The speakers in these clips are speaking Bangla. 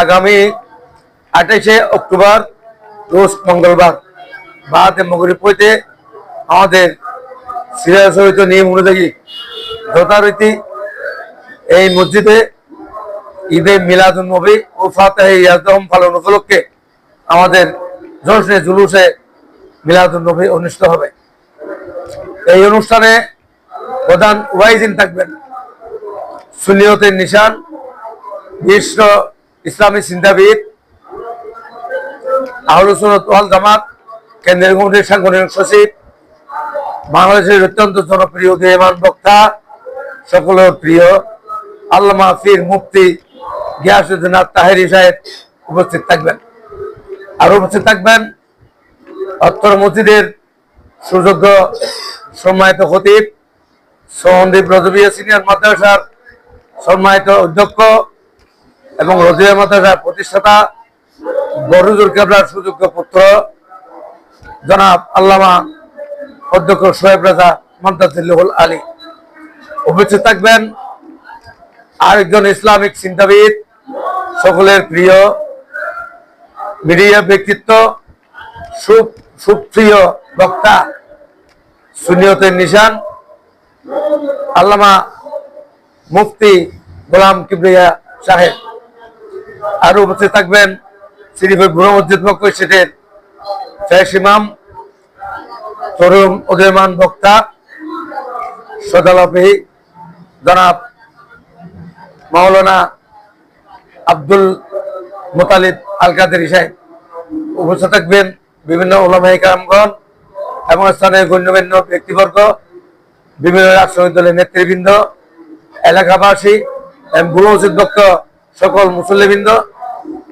আগামী আঠাইশে অক্টোবর, রোজ মঙ্গলবার। বাহাতে মগরিব হইতে আমাদের হইত নিয়ম অনুযায়ী যথারীতি এই মসজিদে ঈদে মিলাদুল নবী ও ফাতেহ ইয়াদম পালন উপলক্ষে আমাদের জলসে জুলুসে মিলাদুল নবী অনুষ্ঠিত হবে। এই অনুষ্ঠানে প্রধান ওয়াইজিন থাকবেন। সুনিয়তের নিশান বিশ্ব ইসলামী চিন্তাবিদ ওয়াল জামাত, কেন্দ্রীয় কমিটির সাংগঠনিক সচিব, বাংলাদেশের অত্যন্ত জনপ্রিয় দেহমান বক্তা, সকলের প্রিয় আল্লামা ফির মুফতি গিয়াসুদ্দিন তাহেরি সাহেব উপস্থিত থাকবেন। আর উপস্থিত থাকবেন অত্তর মসজিদের সুযোগ্য সম্মানিত খতিব, সন্দীপ রজবিয়া সিনিয়র মাদ্রাসার সম্মানিত অধ্যক্ষ এবং রজিয়া মাদ্রাসার প্রতিষ্ঠাতা বরুজুর কেবলার সুযোগ্য পুত্র জনাব আল্লামা অধ্যক্ষ সোহেব রাজা মমতাজুল আলী। উপস্থিত থাকবেন আরেকজন ইসলামিক চিন্তাবিদ, সকলের প্রিয়, মিডিয়া ব্যক্তিত্ব, সুপ, সুপ্রিয় বক্তা সুনিয়তের নিশান, আল্লামা মুফতি গোলাম কিবরিয়া সাহেব। আরও উপস্থিত থাকবেন। শ্রীপুর বুড়ো মসজিদ পক্ষ সেটের ফেস ইমাম, তরুণ উদয়মান বক্তা সদালপি জনাব মাওলানা আব্দুল মোতালিব আল কাদের সাহেব উপস্থিত থাকবেন। বিভিন্ন ওলামাই কামগণ এবং স্থানীয় গণ্যমান্য ব্যক্তিবর্গ, বিভিন্ন রাজনৈতিক দলের নেতৃবৃন্দ, এলাকাবাসী এবং বুড়ো মসজিদ পক্ষ সকল মুসল্লিবৃন্দ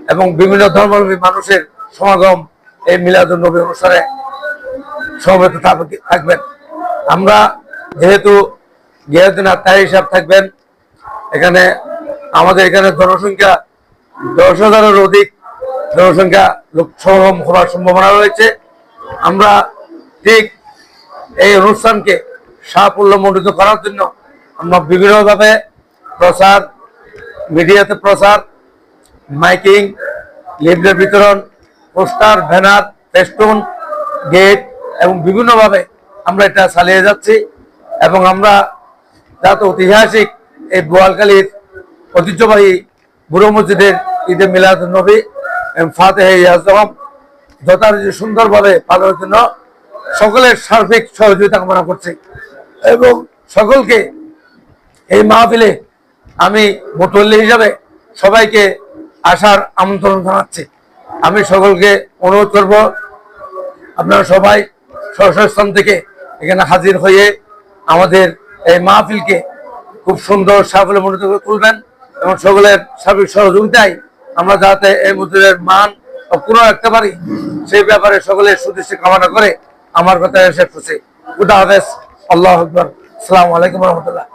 এবং বিভিন্ন ধর্মাবলম্বী মানুষের সমাগম এই মিলাদুল নবী অনুষ্ঠানে সমবেত থাক- থাকবেন। আমরা যেহেতু গিয়াউদ্দিন আত্মাই হিসাব থাকবেন, এখানে আমাদের এখানে জনসংখ্যা দশ হাজারের অধিক জনসংখ্যা লোক সমাগম হওয়ার সম্ভাবনা রয়েছে। আমরা ঠিক এই অনুষ্ঠানকে সাফল্যমণ্ডিত করার জন্য আমরা বিভিন্নভাবে প্রচার মিডিয়াতে প্রচার, মাইকিং লিফলেট বিতরণ, পোস্টার, ব্যানার, ফেস্টুন, গেট এবং বিভিন্নভাবে আমরা এটা চালিয়ে যাচ্ছি এবং আমরা যাতে ঐতিহাসিক এই বোয়ালকালীর ঐতিহ্যবাহী বুড়ো মসজিদের ঈদে মিলাদ নবী এবং ফাতেহ ইয়াজম যথারীতি সুন্দরভাবে পালনের জন্য সকলের সার্বিক সহযোগিতা কামনা করছি এবং সকলকে এই মাহফিলে আমি মুতল্লি হিসাবে সবাইকে আসার আমন্ত্রণ জানাচ্ছি। আমি সকলকে অনুরোধ করব, আপনারা সবাই স্থান থেকে এখানে হাজির হয়ে আমাদের এই মাহফিলকে খুব সুন্দর সাফল্য মনোনীত করে তুলবেন এবং সকলের সার্বিক সহযোগিতায় আমরা যাতে এই মন্দিরের মান অক্ষুণ্ণ রাখতে পারি, সেই ব্যাপারে সকলের সুদৃষ্টি কামনা করে আমার কথা শেষ করছি খুদা আল্লাহ আকবর। সালাম আলাইকুম রহমতুল্লাহ।